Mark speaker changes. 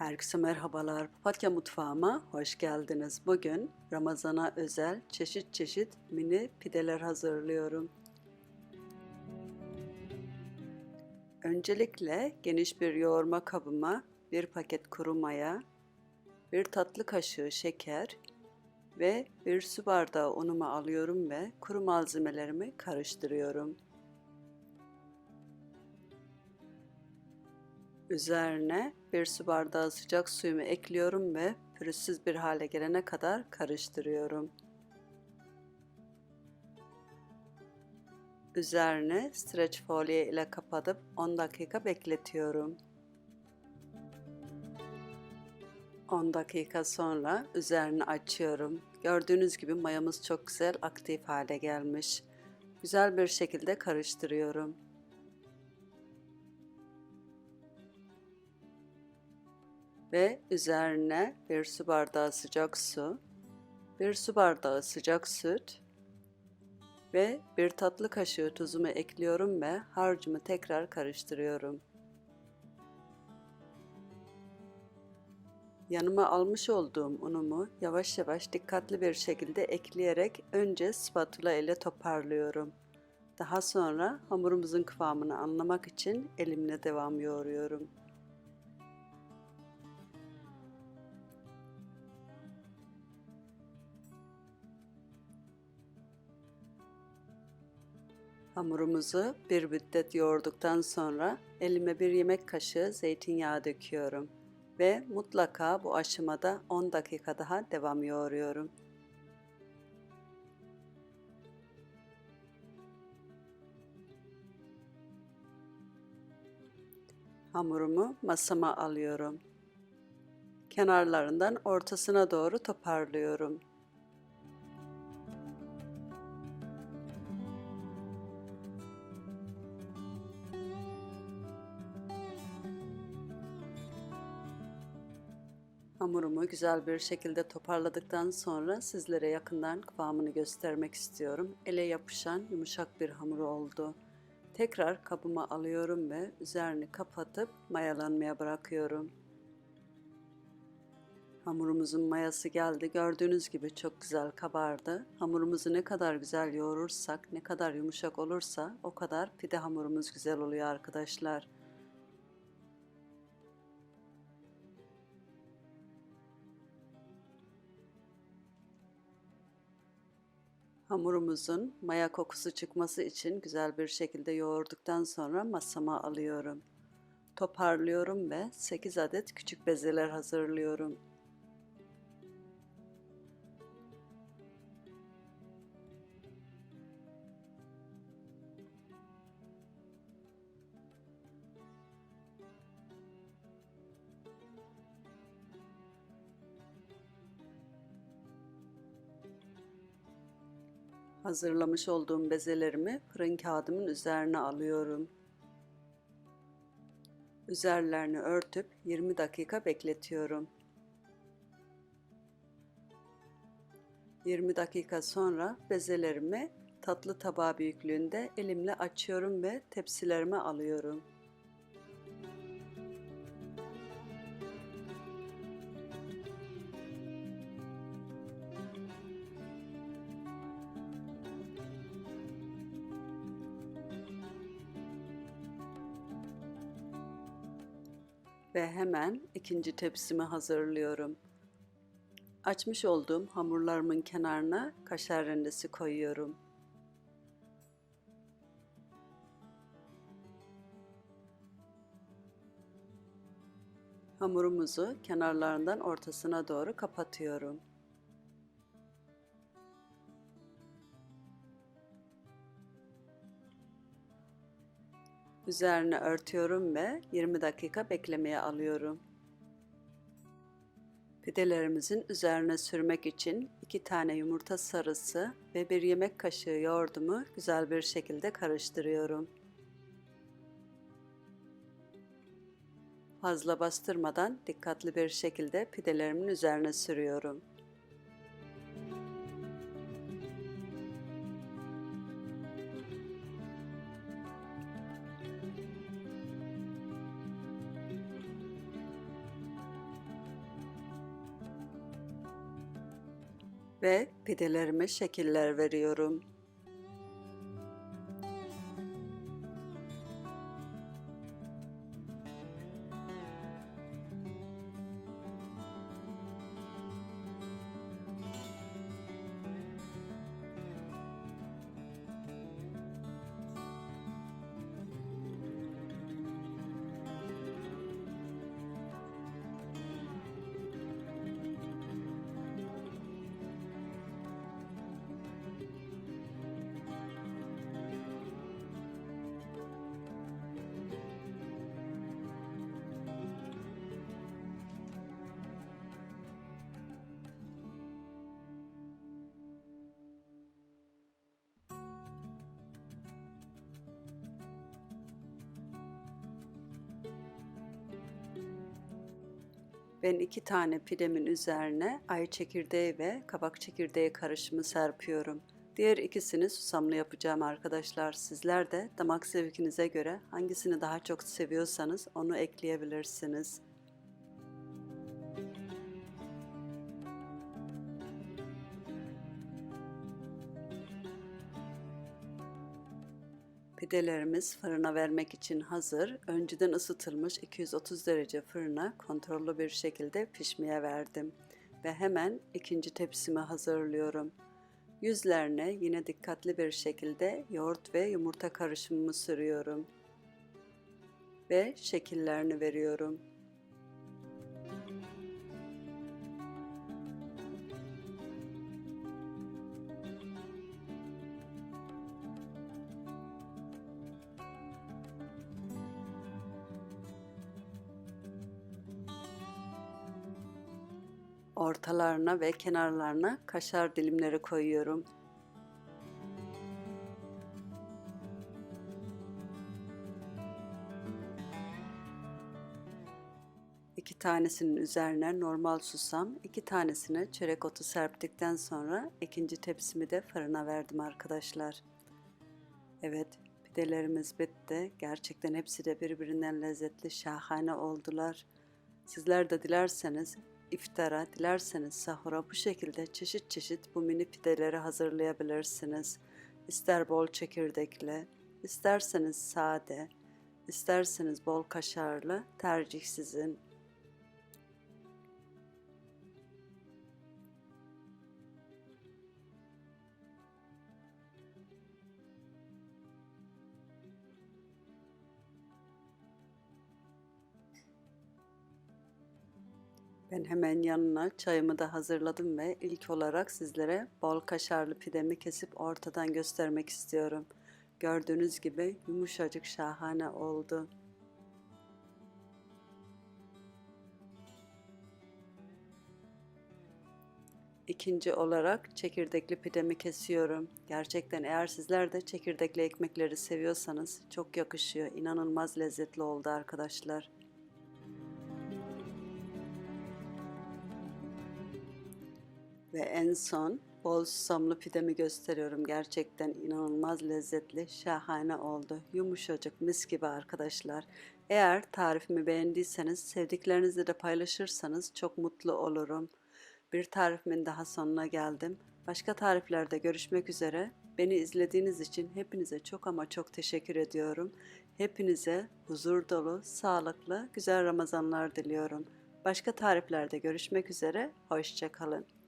Speaker 1: Herkese merhabalar. Papatya mutfağıma hoş geldiniz. Bugün Ramazan'a özel çeşit çeşit mini pideler hazırlıyorum. Öncelikle geniş bir yoğurma kabıma bir paket kuru maya, bir tatlı kaşığı şeker ve bir su bardağı unumu alıyorum ve kuru malzemelerimi karıştırıyorum. Üzerine bir su bardağı sıcak suyumu ekliyorum ve pürüzsüz bir hale gelene kadar karıştırıyorum. Üzerine streç folye ile kapatıp 10 dakika bekletiyorum. 10 dakika sonra üzerini açıyorum. Gördüğünüz gibi mayamız çok güzel aktif hale gelmiş. Güzel bir şekilde karıştırıyorum. Ve üzerine bir su bardağı sıcak su, bir su bardağı sıcak süt ve bir tatlı kaşığı tuzumu ekliyorum ve harcımı tekrar karıştırıyorum. Yanıma almış olduğum unumu yavaş yavaş dikkatli bir şekilde ekleyerek önce spatula ile toparlıyorum. Daha sonra hamurumuzun kıvamını anlamak için elimle devam yoğuruyorum. Hamurumuzu bir müddet yoğurduktan sonra elime bir yemek kaşığı zeytinyağı döküyorum ve mutlaka bu aşamada 10 dakika daha devam yoğuruyorum. Hamurumu masama alıyorum. Kenarlarından ortasına doğru toparlıyorum. Hamurumu güzel bir şekilde toparladıktan sonra sizlere yakından kıvamını göstermek istiyorum. Ele yapışan yumuşak bir hamur oldu. Tekrar kabıma alıyorum ve üzerini kapatıp mayalanmaya bırakıyorum. Hamurumuzun mayası geldi. Gördüğünüz gibi çok güzel kabardı. Hamurumuzu ne kadar güzel yoğurursak, ne kadar yumuşak olursa o kadar pide hamurumuz güzel oluyor arkadaşlar. Hamurumuzun maya kokusu çıkması için güzel bir şekilde yoğurduktan sonra masama alıyorum. Toparlıyorum ve 8 adet küçük bezeler hazırlıyorum. Hazırlamış olduğum bezelerimi fırın kağıdımın üzerine alıyorum. Üzerlerini örtüp 20 dakika bekletiyorum. 20 dakika sonra bezelerimi tatlı tabağı büyüklüğünde elimle açıyorum ve tepsilerime alıyorum. Ve hemen ikinci tepsimi hazırlıyorum. Açmış olduğum hamurlarımın kenarına kaşar rendesi koyuyorum. Hamurumuzu kenarlarından ortasına doğru kapatıyorum. Üzerine örtüyorum ve 20 dakika beklemeye alıyorum. Pidelerimizin üzerine sürmek için 2 tane yumurta sarısı ve bir yemek kaşığı yoğurdumu güzel bir şekilde karıştırıyorum. Fazla bastırmadan dikkatli bir şekilde pidelerimin üzerine sürüyorum. Ve pidelerime şekiller veriyorum. Ben iki tane pidemin üzerine ay çekirdeği ve kabak çekirdeği karışımı serpiyorum. Diğer ikisini susamlı yapacağım arkadaşlar. Sizler de damak zevkinize göre hangisini daha çok seviyorsanız onu ekleyebilirsiniz. Pidelerimiz fırına vermek için hazır. Önceden ısıtılmış 230 derece fırına kontrollü bir şekilde pişmeye verdim. Ve hemen ikinci tepsimi hazırlıyorum. Yüzlerine yine dikkatli bir şekilde yoğurt ve yumurta karışımımı sürüyorum. Ve şekillerini veriyorum. Ortalarına ve kenarlarına kaşar dilimleri koyuyorum. İki tanesinin üzerine normal susam, iki tanesine çörek otu serptikten sonra ikinci tepsimi de fırına verdim arkadaşlar. Evet, pidelerimiz bitti. Gerçekten hepsi de birbirinden lezzetli, şahane oldular. Sizler de dilerseniz iftara, dilerseniz sahura bu şekilde çeşit çeşit bu mini pideleri hazırlayabilirsiniz. İster bol çekirdekli, isterseniz sade, isterseniz bol kaşarlı, tercih sizin. Ben hemen yanına çayımı da hazırladım ve ilk olarak sizlere bol kaşarlı pidemi kesip ortadan göstermek istiyorum. Gördüğünüz gibi yumuşacık şahane oldu. İkinci olarak çekirdekli pidemi kesiyorum. Gerçekten eğer sizler de çekirdekli ekmekleri seviyorsanız çok yakışıyor. İnanılmaz lezzetli oldu arkadaşlar. Ve en son bol susamlı pidemi gösteriyorum. Gerçekten inanılmaz lezzetli, şahane oldu. Yumuşacık, mis gibi arkadaşlar. Eğer tarifimi beğendiyseniz, sevdiklerinizle de paylaşırsanız çok mutlu olurum. Bir tarifimin daha sonuna geldim. Başka tariflerde görüşmek üzere. Beni izlediğiniz için hepinize çok ama çok teşekkür ediyorum. Hepinize huzur dolu, sağlıklı, güzel Ramazanlar diliyorum. Başka tariflerde görüşmek üzere. Hoşçakalın.